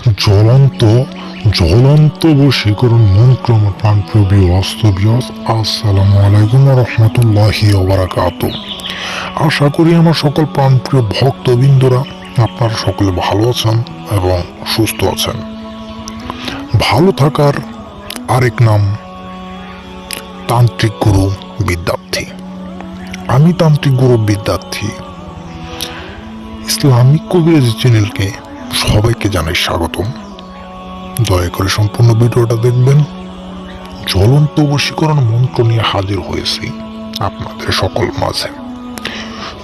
জ্বলন্ত জ্বলন্ত বশীকরণ মন্ত্র আমার প্রাণপ্রিয় অস্তবিয়স আসসালামু আলাইকুম রহমতুল্লাহি ওবারাকাত আশা করি আমার সকল প্রাণপ্রিয় ভক্তবৃন্দরা আপনারা সকলে ভালো আছেন এবং সুস্থ আছেন। ভালো থাকার আরেক নাম তান্ত্রিক গুরু বিদ্যার্থী। আমি তান্ত্রিক গুরু বিদ্যার্থী। ইসলামিক কবিরাজ চ্যানেলকে সবাইকে জানাই স্বাগতম। দয়া করে সম্পূর্ণ ভিডিওটা দেখবেন। জ্বলন্ত বশীকরণ মন্ত্র নিয়ে হাজির হয়েছি আপনাদের সকল মাঝে।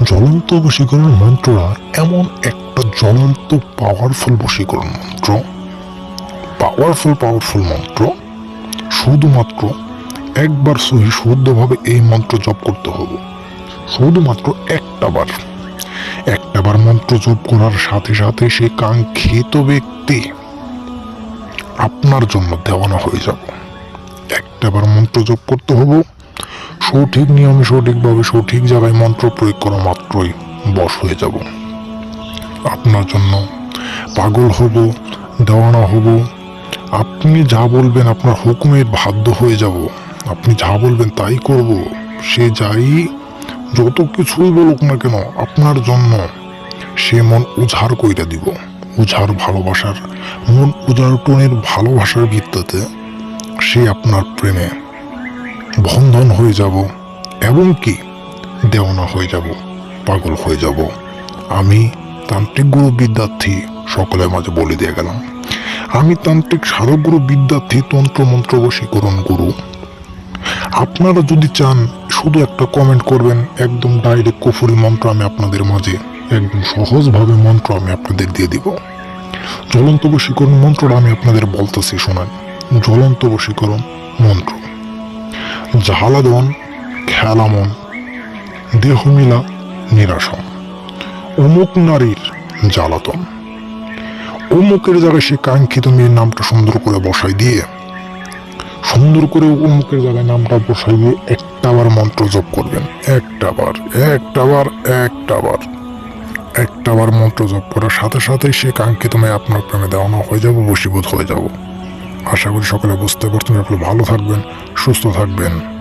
জ্বলন্ত বশীকরণ মন্ত্রটা এমন একটা জ্বলন্ত পাওয়ারফুল বশীকরণ মন্ত্র। পাওয়ারফুল পাওয়ারফুল মন্ত্র। শুধুমাত্র একবার সহি শুদ্ধভাবে এই মন্ত্র জপ করতে হবে। শুধুমাত্র একটা বার। একটাবার মন্ত্র জপ করার সাথে সাথে সে কাঙ্ক্ষিত ব্যক্তি আপনার জন্য দেওয়ানো হয়ে যাব। একটাবার মন্ত্র জপ করতে হবে। সঠিক নিয়মে, সঠিকভাবে, সঠিক জায়গায় মন্ত্র প্রয়োগ করা মাত্রই বশ হয়ে যাব। আপনার জন্য পাগল হব, দেওয়ানা হব। আপনি যা বলবেন, আপনার হুকুমের বাধ্য হয়ে যাব। আপনি যা বলবেন তাই করব। সে যাই যত কিছুই বলুক না কেন, আপনার জন্য সে মন উজাড় কইরা দিব। উজাড় ভালোবাসার, মন উজাড় টনের ভালোবাসার ভিত্তিতে সে আপনার প্রেমে বন্ধন হয়ে যাব এবং কি? দেওয়ানা হয়ে যাব, পাগল হয়ে যাব। আমি তান্ত্রিক গুরু বিদ্যার্থী সকলের মাঝে বলে দিয়ে গেলাম। আমি তান্ত্রিক সাধক গুরু বিদ্যার্থী তন্ত্র মন্ত্র বশীকরণ গুরু। আপনারা যদি চান শুধু একটা কমেন্ট করবেন, একদম ডাইরেক্ট কুফুরি মন্ত্র আমি আপনাদের মাঝে, একদম সহজভাবে মন্ত্র আমি আপনাদের দিয়ে দিব। জ্বলন্ত বশীকরণ মন্ত্রটা আমি আপনাদের বলতেছি, শোনান। জ্বলন্ত বশীকরণ মন্ত্র। জাহালাদন খেলামন দেহমিলা নিরাসন। অমুক নারীর জ্বালাতন। অমুকের জায়গায় সে কাঙ্ক্ষিত মেয়ের নামটা সুন্দর করে বসাই দিয়ে সুন্দর করে উমুকের জায়গায় নামটা বসাই দিয়ে একটাবার মন্ত্র জপ করবেন। একটাবার একটাবার একটাবার। একটাবার মন্ত্র জপ করার সাথে সাথে সে কাঙ্ক্ষিত মেয়ে আপনার প্রেমে দেওয়ানো হয়ে যাব বসীভূত হয়ে যাব। আশা করি সকলে বুঝতে পারছেন। আপনি ভালো থাকবেন, সুস্থ থাকবেন।